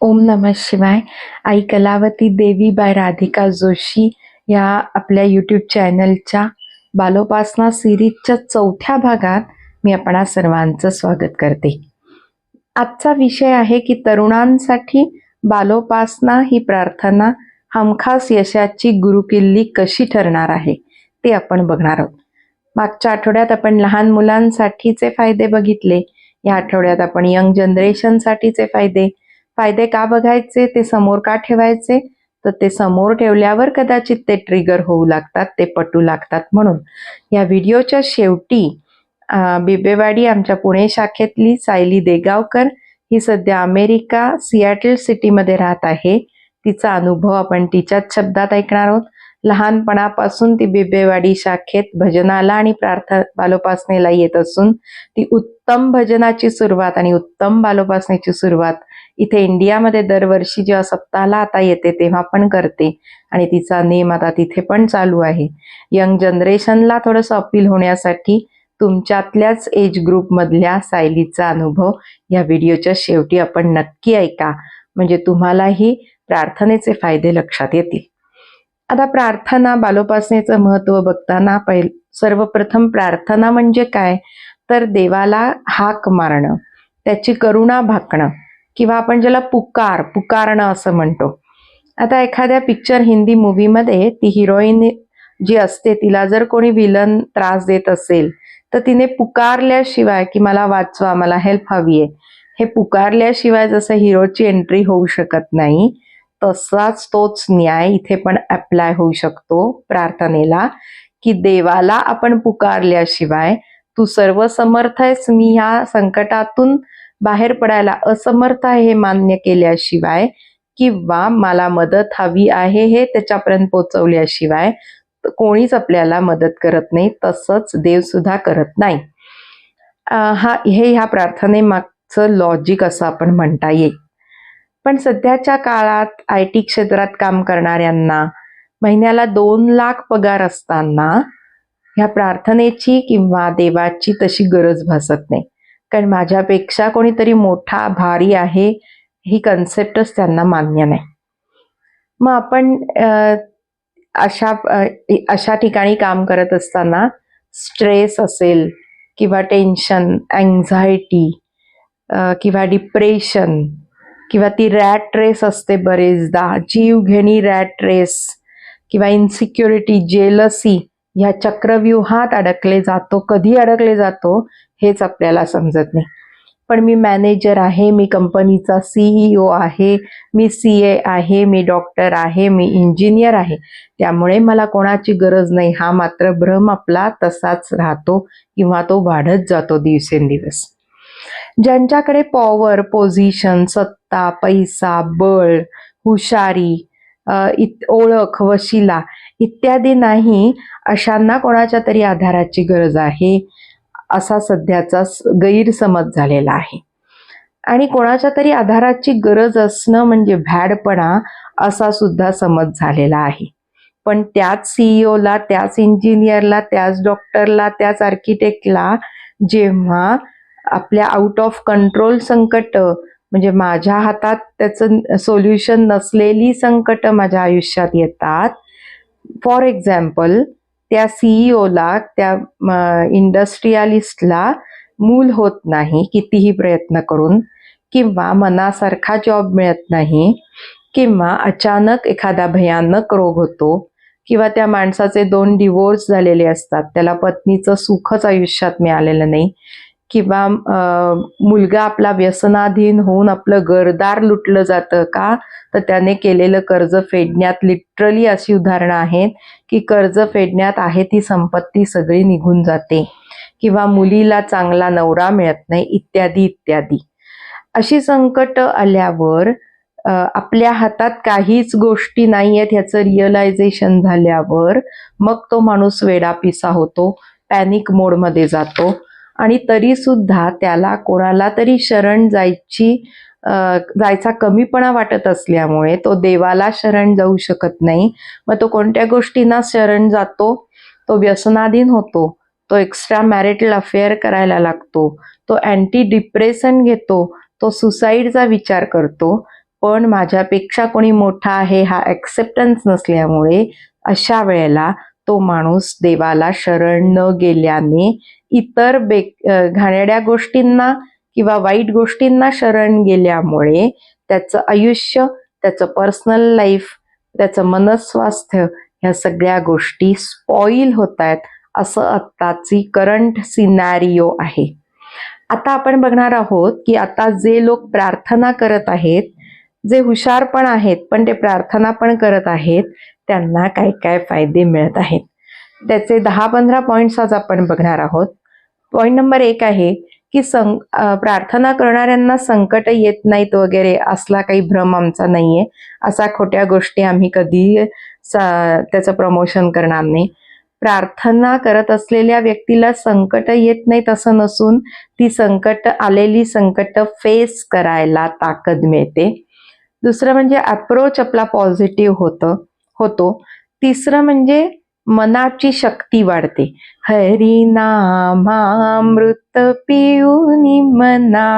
ओम नमः शिवाय. आई कलावती देवी बाय राधिका जोशी या आपल्या यूट्यूब चॅनलच्या बालोपासना सिरीजच्या चौथ्या भागात मी आपणा सर्वांचं स्वागत करते. आजचा विषय आहे की तरुणांसाठी बालोपासना ही प्रार्थना हमखास यशाची गुरुकिल्ली कशी ठरणार आहे ते आपण बघणार आहोत. मागच्या आठवड्यात आपण लहान मुलांसाठीचे फायदे बघितले या आठवड्यात आपण यंग जनरेशनसाठीचे फायदे फायदे का बघायचे? ते समोर का ठेवायचे? तर ते समोर ठेवल्यावर कदाचित ते ट्रिगर होऊ लागतात ते पटू लागतात म्हणून. या व्हिडिओच्या शेवटी बिबेवाडी आमच्या पुणे शाखेतली सायली देगावकर ही सध्या अमेरिका सियाटल सिटीमध्ये राहत आहे. तिचा अनुभव आपण तिच्याच शब्दात ऐकणार आहोत. लहानपणापासून ती बिबेवाडी शाखेत भजनाला आणि प्रार्थना बालोपासनेला येत असून ती उत्तम भजनाची सुरुवात आणि उत्तम बालोपासनेची सुरुवात इथे इंडियामध्ये दरवर्षी जेव्हा सप्ताहाला आता येते तेव्हा पण करते. आणि तिचा नेम आता तिथे पण चालू आहे. यंग जनरेशनला थोडंसं अपील होण्यासाठी तुमच्यातल्याच एज ग्रुपमधल्या सायलीचा अनुभव या व्हिडिओच्या शेवटी आपण नक्की ऐका. म्हणजे तुम्हालाही प्रार्थनेचे फायदे लक्षात येतील. आता प्रार्थना बालोपासनेचं महत्त्व बघताना पहिल सर्वप्रथम प्रार्थना म्हणजे काय? तर देवाला हाक मारणं त्याची करुणा भाकणं. किंवा आपण ज्याला पुकार पुकारणं असं म्हणतो. आता एखाद्या पिक्चर हिंदी मूवीमध्ये ती हिरोईन जी असते तिला जर कोणी विलन त्रास देत असेल तर तिने पुकारल्याशिवाय की मला वाचवा मला हेल्प हवी आहे हे पुकारल्याशिवाय जसं हिरोची एंट्री होऊ शकत नाही तसाच तोच न्याय इथे पण अप्लाय होऊ शकतो प्रार्थनेला की देवाला आपण पुकारल्याशिवाय तू सर्व समर्थ आहेस मी ह्या संकटातून बाहेर पडायला असमर्थ आहे हे मान्य केल्याशिवाय किंवा मला मदत हवी आहे हे त्याच्यापर्यंत पोचवल्याशिवाय कोणीच आपल्याला मदत करत नाही तसंच देवसुद्धा करत नाही. हा हे ह्या प्रार्थनेमागचं लॉजिक असं आपण म्हणता येईल. पण सध्याच्या काळात आय टी क्षेत्रात काम करणाऱ्यांना महिन्याला दोन लाख पगार असताना ह्या प्रार्थनेची किंवा देवाची तशी गरज भासत नाही. कारण माझ्यापेक्षा कोणीतरी मोठा भारी आहे ही कन्सेप्टच त्यांना मान्य नाही. मग आपण अशा अशा ठिकाणी काम करत असताना स्ट्रेस असेल किंवा टेन्शन अँझायटी किंवा डिप्रेशन किंवा ती रॅट रेस असते बरेचदा जीवघेणी रॅट रेस किंवा इन्सिक्युरिटी जेलसी ह्या चक्रव्यूहात अडकले जातो कधी अडकले जातो? हेच आपल्याला समजत नाही. पण मी मॅनेजर आहे मी कंपनीचा सीईओ आहे मी सी ए आहे मी डॉक्टर आहे मी इंजिनियर आहे. त्यामुळे मला कोणाची गरज नाही. हा मात्र भ्रम आपला तसाच राहतो किंवा तो वाढत जातो दिवसेंदिवस. ज्यांच्याकडे पॉवर पोझिशन सत्ता पैसा बळ हुशारी इत ओळख वशिला इत्यादी नाही अशांना कोणाच्या तरी आधाराची गरज आहे? असा सध्याचा स- गैरसमज झालेला आहे. आणि कोणाच्या तरी आधाराची गरज असणं म्हणजे भॅडपणा असा सुद्धा समज झालेला आहे. पण त्याच सीईओला त्याच इंजिनियरला त्याच डॉक्टरला त्याच आर्किटेक्टला जेव्हा आपल्या आउट ऑफ कंट्रोल संकट म्हणजे माझ्या हातात त्याचं सोल्युशन नसलेली संकट माझ्या आयुष्यात येतात. फॉर एक्झाम्पल त्या सीईओला त्या इंडस्ट्रियालिस्टला मूल होत नाही कितीही प्रयत्न करून. किंवा मनासारखा जॉब मिळत नाही. किंवा अचानक एखादा भयानक रोग होतो. किंवा त्या माणसाचे दोन डिवोर्स झालेले असतात. त्याला पत्नीचं सुखच आयुष्यात मिळालेलं नाही. किंवा मुलगा आपला व्यसनाधीन होऊन आपलं घरदार लुटलं जातं का? तर त्याने केलेलं कर्ज फेडण्यात लिटरली अशी उदाहरणं आहेत की कर्ज फेडण्यात आहे ती संपत्ती सगळी निघून जाते. किंवा मुलीला चांगला नवरा मिळत नाही इत्यादी इत्यादी. अशी संकट आल्यावर आपल्या हातात काहीच गोष्टी नाही आहेत ह्याचं रिअलायझेशन झाल्यावर मग तो माणूस वेडापिसा होतो पॅनिक मोडमध्ये जातो. आणि तरी सुद्धा त्याला कोणाला तरी शरण जायची जायचा कमीपणा वाटत असल्यामुळे तो देवाला शरण जाऊ शकत नाही. मग तो कोणत्या गोष्टींना शरण जातो? तो व्यसनाधीन होतो. तो एक्स्ट्रा मॅरिटल अफेअर करायला लागतो. तो अँटी डिप्रेशन घेतो. तो सुसाईडचा विचार करतो. पण माझ्यापेक्षा कोणी मोठा आहे हा ॲक्सेप्टन्स नसल्यामुळे अशा वेळेला तो माणूस देवाला शरण न गेल्याने इतर बे घाणेड्या गोष्टींना किंवा वाईट गोष्टींना शरण गेल्यामुळे त्याचं आयुष्य त्याचं पर्सनल लाईफ त्याचं मनस्वास्थ्य ह्या सगळ्या गोष्टी स्पॉईल होत आहेत असं आत्ताची करंट सिनॅरिओ आहे. आता आपण बघणार आहोत की आता जे लोक प्रार्थना करत आहेत जे हुशार पण आहेत पण ते प्रार्थना पण करत आहेत त्यांना काय काय फायदे मिळत आहेत. त्याचे दहा पंधरा पॉईंट्स आज आपण बघणार आहोत. पॉईंट नंबर एक आहे की सं प्रार्थना करणाऱ्यांना संकट येत नाहीत वगैरे असला काही भ्रम आमचा नाहीये. असा खोट्या गोष्टी आम्ही कधी त्याचं प्रमोशन करणार नाही. प्रार्थना करत असलेल्या व्यक्तीला संकट येत नाहीत असं नसून ती संकट आलेली संकट फेस करायला ताकद मिळते. दुसरं म्हणजे अप्रोच आपला पॉझिटिव्ह होतं होतो. तिसरं म्हणजे मनाची शक्ती वाढते. हरिनामामृत पिऊनी मना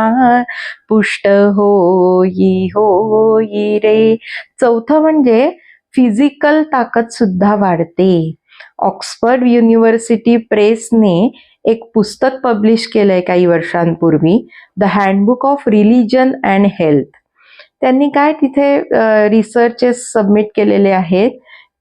पुष्ट होई होई रे. चौथं म्हणजे फिजिकल ताकद सुद्धा वाढते. ऑक्सफर्ड युनिव्हर्सिटी प्रेसने एक पुस्तक पब्लिश केलंय काही वर्षांपूर्वी the handbook of religion and health त्यांनी काय तिथे रिसर्चेस सबमिट केलेले आहेत?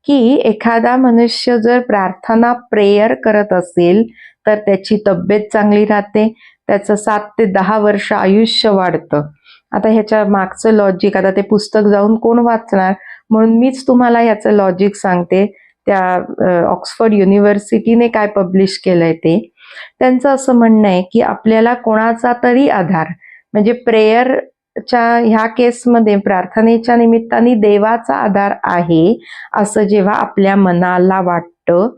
की एखादा मनुष्य जर प्रार्थना प्रेयर करत असेल तर त्याची तब्येत चांगली राहते त्याचं सात ते दहा वर्ष आयुष्य वाढतं. आता ह्याच्या मागचं लॉजिक आता ते पुस्तक जाऊन कोण वाचणार? म्हणून मीच तुम्हाला ह्याचं लॉजिक सांगते. त्या ऑक्सफर्ड युनिव्हर्सिटीने काय पब्लिश केलंय ते. त्यांचं असं म्हणणं आहे की आपल्याला कोणाचा तरी आधार म्हणजे प्रेयर च्या ह्या केसमध्ये प्रार्थनेच्या निमित्ताने देवाचा आधार आहे असं जेव्हा आपल्या मनाला वाटतं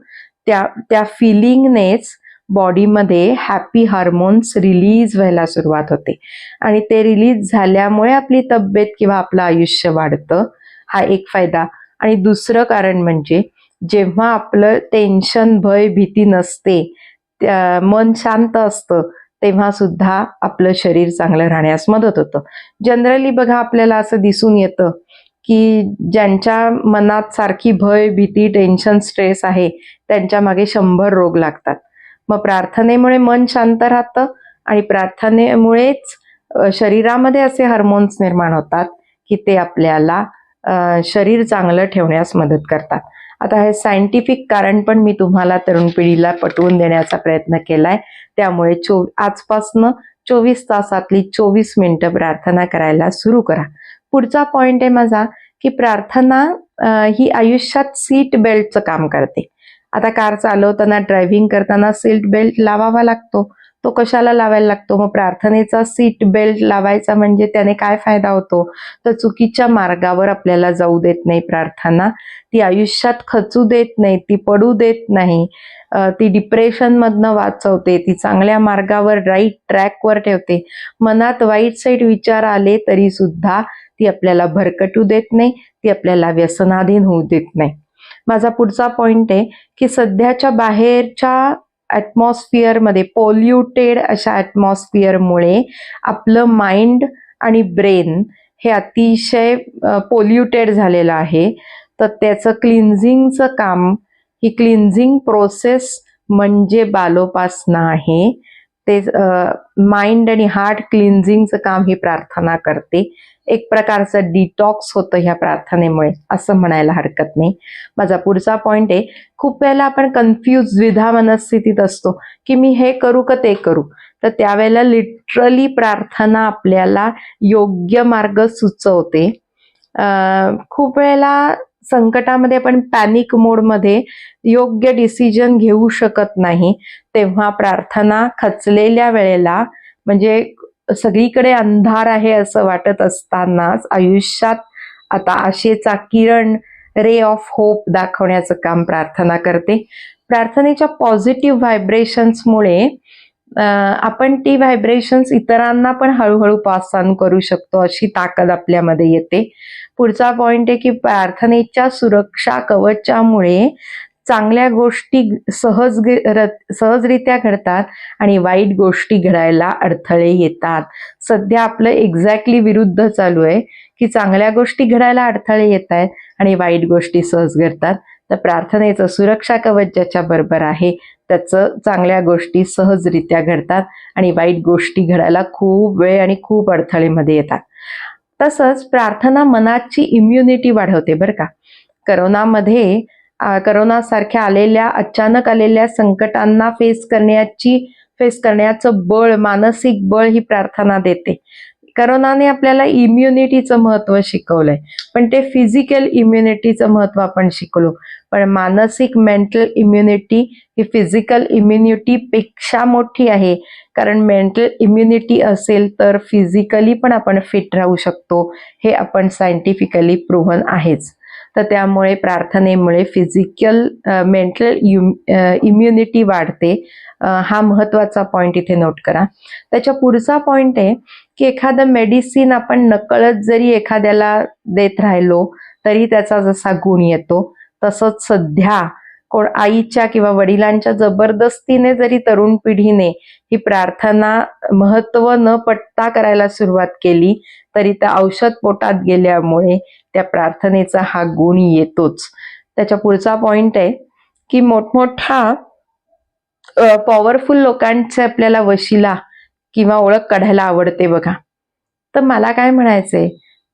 त्या त्या फिलिंगनेच बॉडीमध्ये हॅपी हार्मोन्स रिलीज व्हायला सुरुवात होते. आणि ते रिलीज झाल्यामुळे आपली तब्येत किंवा आपलं आयुष्य वाढतं हा एक फायदा. आणि दुसरं कारण म्हणजे जेव्हा आपलं टेन्शन भय भीती नसते त्या- मन शांत असतं तेव्हा सुद्धा आपलं शरीर चांगलं राहण्यास मदत होतं. जनरली बघा आपल्याला असं दिसून येतं की ज्यांच्या मनात सारखी भय भीती टेन्शन स्ट्रेस आहे त्यांच्या मागे शंभर रोग लागतात. मग प्रार्थनेमुळे मन शांत राहतं आणि प्रार्थनेमुळेच शरीरामध्ये असे हार्मोन्स निर्माण होतात की ते आपल्याला शरीर चांगलं ठेवण्यास मदत करतात. आता हे सायंटिफिक कारण पण मी तुम्हाला तरुण पिढीला पटवून देण्याचा प्रयत्न केलाय. त्यामुळे चो आजपासनं चोवीस तासातली चोवीस मिनिटं प्रार्थना करायला सुरू करा. पुढचा पॉइंट आहे माझा की प्रार्थना ही आयुष्यात सीट बेल्टचं काम करते. आता कार चालवताना ड्रायव्हिंग करताना सीट बेल्ट लावावा लागतो. तो कशाला लावायला लागतो? मग प्रार्थनेचा सीट बेल्ट लावायचा म्हणजे त्याने काय फायदा होतो? तर चुकीच्या मार्गावर आपल्याला जाऊ देत नाही प्रार्थना. ती आयुष्यात खचू देत नाही ती पडू देत नाही. ती डिप्रेशनमधनं वाचवते ती चांगल्या मार्गावर राईट ट्रॅकवर ठेवते. मनात वाईट साईट विचार आले तरी सुद्धा ती आपल्याला भरकटू देत नाही ती आपल्याला व्यसनाधीन होऊ देत नाही. माझा पुढचा पॉइंट आहे की सध्याच्या बाहेरच्या ॲटमॉस्फिअरमध्ये पोल्युटेड अशा ॲटमॉस्फिअरमुळे आपलं माइंड आणि ब्रेन हे अतिशय पोल्युटेड झालेलं आहे. तर त्याचं क्लिन्झिंगचं काम ही क्लिन्झिंग प्रोसेस म्हणजे बालोपासना आहे. ते माइंड आणि हार्ट क्लिन्झिंगचं काम ही प्रार्थना करते. एक प्रकारचं डिटॉक्स होतं ह्या प्रार्थनेमुळे असं म्हणायला हरकत नाही. माझा पुढचा पॉईंट आहे खूप वेळेला आपण कन्फ्यूज द्विधा मनस्थितीत असतो की मी हे करू का ते करू? तर त्यावेळेला लिटरली प्रार्थना आपल्याला योग्य मार्ग सुचवते. खूप वेळेला संकटामध्ये आपण पॅनिक मोडमध्ये योग्य डिसिजन घेऊ शकत नाही. तेव्हा प्रार्थना खचलेल्या वेळेला म्हणजे सगळीकडे अंधार आहे असं वाटत असतानाच आयुष्यात आता आशेचा किरण रे ऑफ होप दाखवण्याचं काम प्रार्थना करते. प्रार्थनेच्या पॉझिटिव्ह व्हायब्रेशन्समुळे आपण ती व्हायब्रेशन्स इतरांना पण हळूहळू पास ऑन करू शकतो अशी ताकद आपल्यामध्ये येते. पुढचा पॉइंट आहे की प्रार्थनेच्या सुरक्षा कवचामुळे चांगल्या गोष्टी सहज सहजरित्या घडतात आणि वाईट गोष्टी घडायला अडथळे येतात. सध्या आपलं एक्झॅक्टली विरुद्ध चालू आहे की चांगल्या गोष्टी घडायला अडथळे येत आहेत आणि वाईट गोष्टी सहज घडतात. तर प्रार्थनेचं सुरक्षा कवच ज्याच्या बरोबर आहे त्याचं चांगल्या गोष्टी सहजरित्या घडतात आणि वाईट गोष्टी घडायला खूप वेळ आणि खूप अडथळेमध्ये येतात. तसंच प्रार्थना मनाची इम्युनिटी वाढवते बरं का. करोनामध्ये करोनासारख्या आलेल्या अचानक आलेल्या संकटांना फेस करण्याची फेस करण्याचं बळ मानसिक बळ ही प्रार्थना देते. करोनाने आपल्याला इम्युनिटीचं महत्त्व शिकवलंय पण ते फिजिकल इम्युनिटीचं महत्त्व आपण शिकलो. पण मानसिक मेंटल इम्युनिटी ही फिजिकल इम्युनिटी पेक्षा मोठी आहे. कारण मेंटल इम्युनिटी असेल तर फिजिकली पण आपण फिट राहू शकतो. हे आपण सायंटिफिकली प्रूव्हन आहेच. तर त्यामुळे प्रार्थनेमुळे फिजिकल मेंटल इम्युनिटी वाढते. हा महत्त्वाचा पॉईंट इथे नोट करा. त्याच्या पुढचा पॉईंट आहे की एखादं मेडिसिन आपण नकळत जरी एखाद्याला देत राहिलो तरी त्याचा जसा गुण येतो. तसंच सध्या कोण आईच्या किंवा वडिलांच्या जबरदस्तीने जरी तरुण पिढीने ही प्रार्थना महत्त्व न पट्टा करायला सुरुवात केली तरी त्या औषध पोटात गेल्यामुळे त्या प्रार्थनेचा हा गुण येतोच. त्याच्या पुढचा पॉइंट आहे की मोठमोठा पॉवरफुल लोकांचे आपल्याला वशिला किंवा ओळख काढायला आवडते बघा. तर मला काय म्हणायचंय?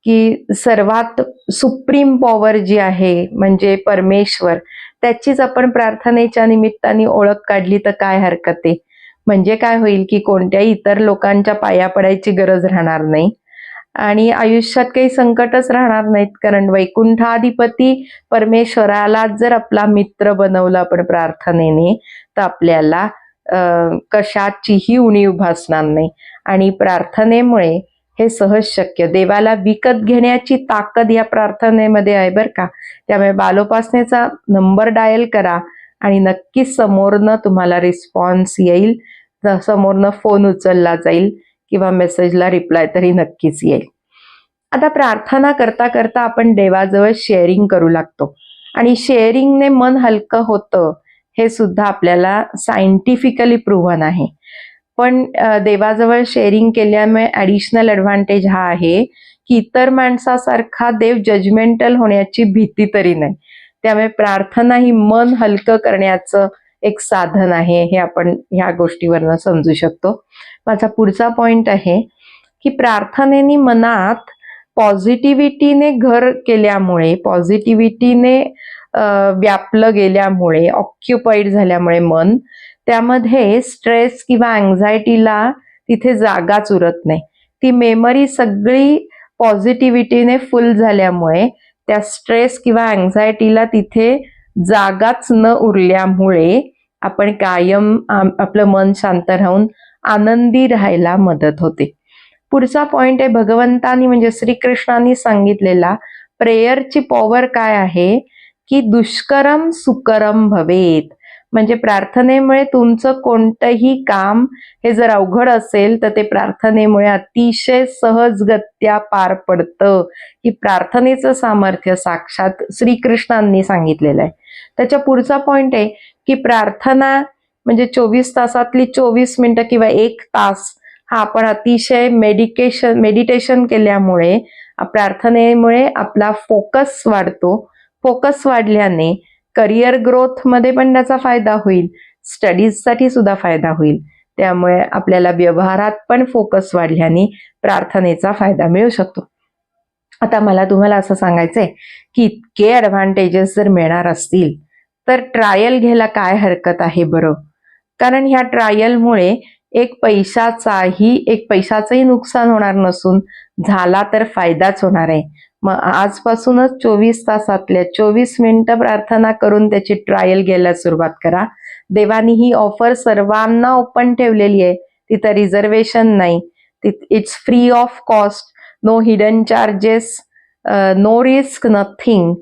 की सर्वात सुप्रीम पॉवर जी आहे म्हणजे परमेश्वर त्याचीच आपण प्रार्थनेच्या निमित्ताने ओळख काढली तर काय हरकत आहे? म्हणजे काय होईल की कोणत्याही इतर लोकांच्या पाया पडायची गरज राहणार नाही. आणि आयुष्यात काही संकटच राहणार नाहीत कारण वैकुंठाधिपती परमेश्वराला जर आपला मित्र बनवला आपण प्रार्थनेने तर आपल्याला कशाचीही उणीव भासणार नाही. आणि प्रार्थनेमुळे हे सहज शक्य. देवाला विकत घेण्याची ताकद या प्रार्थनेमध्ये आहे बरं का. त्यामुळे बालोपासनेचा नंबर डायल करा आणि नक्कीच समोरनं तुम्हाला रिस्पॉन्स येईल. समोरनं फोन उचलला जाईल किंवा मेसेजला रिप्लाय तरी नक्कीच येईल. आता प्रार्थना करता करता आपण देवाजवळ शेअरिंग करू लागतो. आणि शेअरिंगने मन हलकं होतं हे सुद्धा आपल्याला सायंटिफिकली प्रूव्हन आहे. पण देवाजवळ शेअरिंग केल्यामुळे ॲडिशनल ॲडव्हान्टेज हा आहे की इतर माणसासारखा देव जजमेंटल होण्याची भीती तरी नाही. त्यामुळे प्रार्थना ही मन हलकं करण्याचं एक साधन आहे हे आपण ह्या गोष्टीवरनं समजू शकतो. माझा पुढचा पॉइंट आहे की प्रार्थनेनी मनात पॉझिटिव्हिटीने घर केल्यामुळे पॉझिटिव्हिटीने व्यापलं गेल्यामुळे ऑक्युपाईड झाल्यामुळे मन त्यामध्ये स्ट्रेस किंवा अँझायटीला तिथे जागाच उरत नाही. ती मेमरी सगळी पॉझिटिव्हिटीने फुल झाल्यामुळे त्या स्ट्रेस किंवा अँझायटीला तिथे जागाच न उरल्यामुळे आपण कायम आपलं मन शांत राहून आनंदी राहायला मदत होते. पुढचा पॉइंट आहे भगवंतानी म्हणजे श्रीकृष्णांनी सांगितलेला प्रेयरची पॉवर काय आहे? की दुष्करम सुकरम भवेत. म्हणजे प्रार्थनेमुळे तुमचं कोणतंही काम हे जर अवघड असेल तर ते प्रार्थनेमुळे अतिशय सहजगत्या पार पडतं. ही प्रार्थनेचं सामर्थ्य साक्षात श्रीकृष्णांनी सांगितलेलं आहे. त्याच्या पुढचा पॉइंट आहे की प्रार्थना म्हणजे चोवीस तासातली चोवीस मिनिटं किंवा एक तास हा आपण अतिशय मेडिकेशन मेडिटेशन केल्यामुळे प्रार्थनेमुळे आपला फोकस वाढतो. फोकस वाढल्याने करिअर ग्रोथमध्ये पण त्याचा फायदा होईल. स्टडीजसाठी सुद्धा फायदा होईल. त्यामुळे आपल्याला व्यवहारात पण फोकस वाढल्याने प्रार्थनेचा फायदा मिळू शकतो. आता मला तुम्हाला असं सांगायचंय की इतके ॲडव्हान्टेजेस जर मिळणार असतील तर ट्रायल घ्यायला काय हरकत आहे बरं? कारण ह्या ट्रायलमुळे एक पैशाचाही एक पैशाचंही नुकसान होणार नसून झाला तर फायदाच होणार आहे. मग आजपासूनच चोवीस तासातल्या चोवीस मिनिटं प्रार्थना करून त्याची ट्रायल घ्यायला सुरुवात करा. देवानी ही ऑफर सर्वांना ओपन ठेवलेली आहे. तिथं रिझर्वेशन नाही. It's free of cost no hidden charges no risk nothing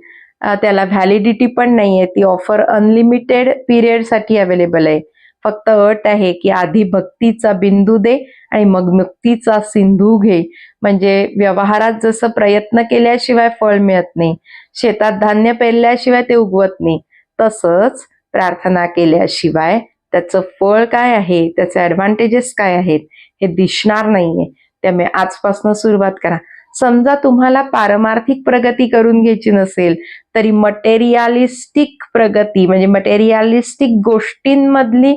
त्याला व्हॅलिडिटी पण नाही आहे ती ऑफर अनलिमिटेड पिरियडसाठी अवेलेबल आहे. फक्त अट आहे की आधी भक्तीचा बिंदू दे आणि मग मुक्तीचा सिंधू घे. म्हणजे व्यवहारात जसं प्रयत्न केल्याशिवाय फळ मिळत नाही शेतात धान्य पेरल्याशिवाय ते उगवत नाही तसंच प्रार्थना केल्याशिवाय त्याचं फळ काय आहे त्याचे ॲडव्हान्टेजेस काय आहेत हे दिसणार नाहीये. त्यामुळे आजपासून सुरुवात करा. समजा तुम्हाला पारमार्थिक प्रगती करून घ्यायची नसेल तरी मटेरियालिस्टिक प्रगती म्हणजे मटेरियालिस्टिक गोष्टींमधली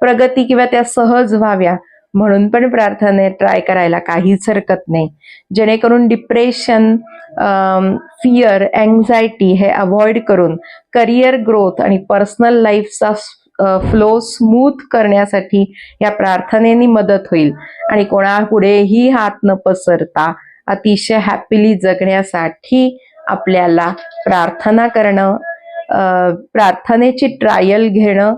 प्रगती किंवा त्या सहज व्हाव्या. म्हणून पण प्रार्थने ट्राय करायला काहीच हरकत नाही. जेणेकरून डिप्रेशन फिअर अँझायटी हे अवॉइड करून करिअर ग्रोथ आणि पर्सनल लाईफचा फ्लो स्मूथ करण्यासाठी या प्रार्थनेनी मदत होईल. आणि कोणापुढेही हात न पसरता अतिशय हॅपीली जगण्यासाठी आपल्याला प्रार्थना करणं प्रार्थनेची ट्रायल घेणं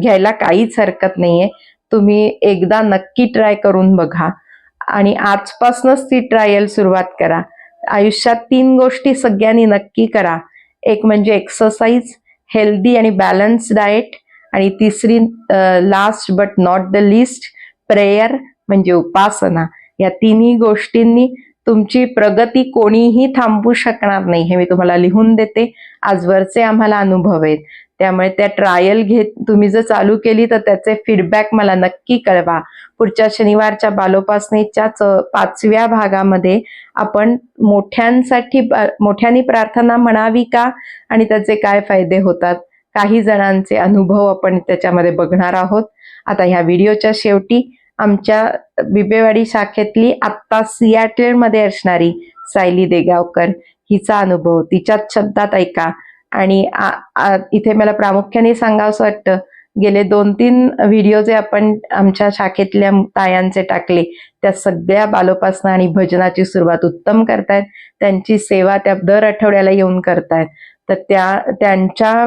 घ्यायला काहीच हरकत नाहीये. तुम्ही एकदा नक्की ट्राय करून बघा. आणि आजपासूनच ती ट्रायल सुरुवात करा. आयुष्यात तीन गोष्टी सगळ्यांनी नक्की करा. एक म्हणजे एक्सरसाइज हेल्दी आणि बॅलन्स डाएट आणि तिसरी last but not the least prayer म्हणजे उपासना. या तिन्ही गोष्टींनी तुमची प्रगती कोणीही थांबवू शकणार नाही हे मी तुम्हाला लिहून देते. आजवरचे आम्हाला अनुभव आहेत. त्यामुळे त्या ट्रायल घेत तुम्ही जर चालू केली तर त्याचे फीडबॅक मला नक्की कळवा. पुढच्या शनिवारच्या बालोपासनेच्या पाचव्या भागामध्ये आपण मोठ्यांसाठी मोठ्यांनी प्रार्थना म्हणावी का? आणि त्याचे काय फायदे होतात? काही जणांचे अनुभव आपण त्याच्यामध्ये बघणार आहोत. आता ह्या व्हिडिओच्या शेवटी आमच्या बिबेवाडी शाखेतली आत्ता सियाटलमध्ये असणारी सायली देगावकर हिचा अनुभव तिच्याच शब्दात ऐका. आणि आ- इथे मला प्रामुख्याने सांगावंसं वाटतं गेले दोन तीन व्हिडिओ जे आपण आमच्या शाखेतल्या तायांचे टाकले त्या सगळ्या बालोपासना आणि भजनाची सुरुवात उत्तम करतायत. त्यांची सेवा त्या दर आठवड्याला येऊन करतायत. तर त्या त्यांच्या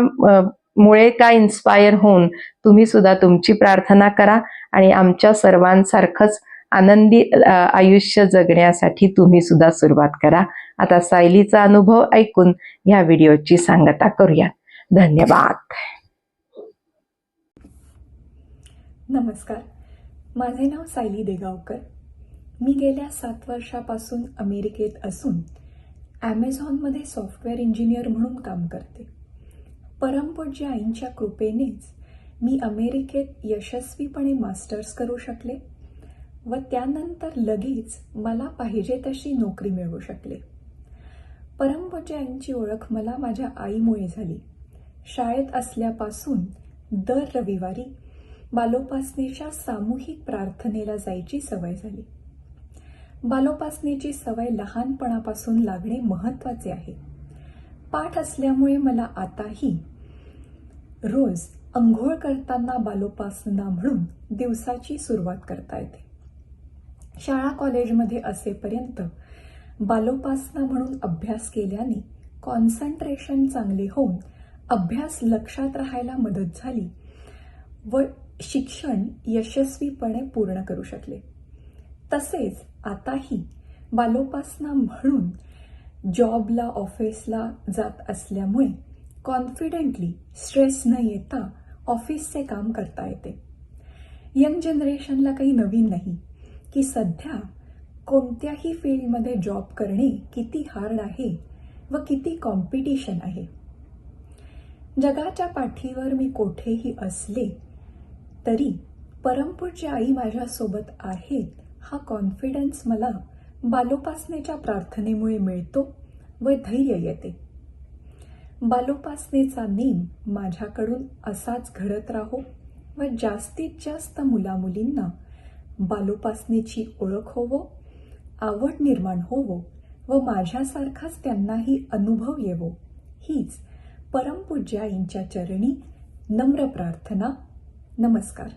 मुळे काय इन्स्पायर होऊन तुम्ही सुद्धा तुमची प्रार्थना करा आणि आमच्या सर्वांसारखंच आनंदी आयुष्य जगण्यासाठी तुम्ही सुद्धा सुरुवात करा. आता सायलीचा अनुभव ऐकून ह्या व्हिडिओची सांगता करूया. धन्यवाद. नमस्कार. माझे नाव सायली देगावकर. मी गेल्या सात वर्षापासून अमेरिकेत असून ॲमेझॉनमध्ये सॉफ्टवेअर इंजिनियर म्हणून काम करते. परमपूज्य आईंच्या कृपेनेच मी अमेरिकेत यशस्वीपणे मास्टर्स करू शकले. व त्यानंतर लगेच मला पाहिजे तशी नोकरी मिळवू शकले. परमपूज्य आईंची ओळख मला माझ्या आईमुळे झाली. शाळेत असल्यापासून दर रविवारी बालोपासनेच्या सामूहिक प्रार्थनेला जायची सवय झाली. बालोपासनेची सवय लहानपणापासून लागणे महत्त्वाचे आहे. पाठ असल्यामुळे मला आताही रोज अंघोळ करताना बालोपासना म्हणून दिवसाची सुरुवात करता येते. शाळा कॉलेजमध्ये असेपर्यंत बालोपासना म्हणून अभ्यास केल्याने कॉन्सन्ट्रेशन चांगले होऊन अभ्यास लक्षात राहायला मदत झाली व शिक्षण यशस्वीपणे पूर्ण करू शकले. तसेच आताही बालोपासना म्हणून जॉबला ऑफिसला जात असल्यामुळे कॉन्फिडेंटली स्ट्रेस न येता ऑफिसचे काम करता येते. यंग जनरेशनला काही नवीन नाही. की सध्या कोणत्याही फील्डमध्ये जॉब करणे किती हार्ड आहे व किती कॉम्पिटिशन आहे. जगाच्या पाठीवर मी कोठेही असले तरी परमपूज्य आई माझ्यासोबत आहेत हा कॉन्फिडन्स मला बालोपासनेच्या प्रार्थनेमुळे मिळतो व धैर्य येते. बालोपासनेचा नेम माझ्याकडून असाच घडत राहो व जास्तीत जास्त मुलामुलींना बालोपासनेची ओळख होवो आवड निर्माण होवो व माझ्यासारखाच त्यांनाही अनुभव येवो. हीच परमपूज्याईंच्या चरणी नम्र प्रार्थना. नमस्कार.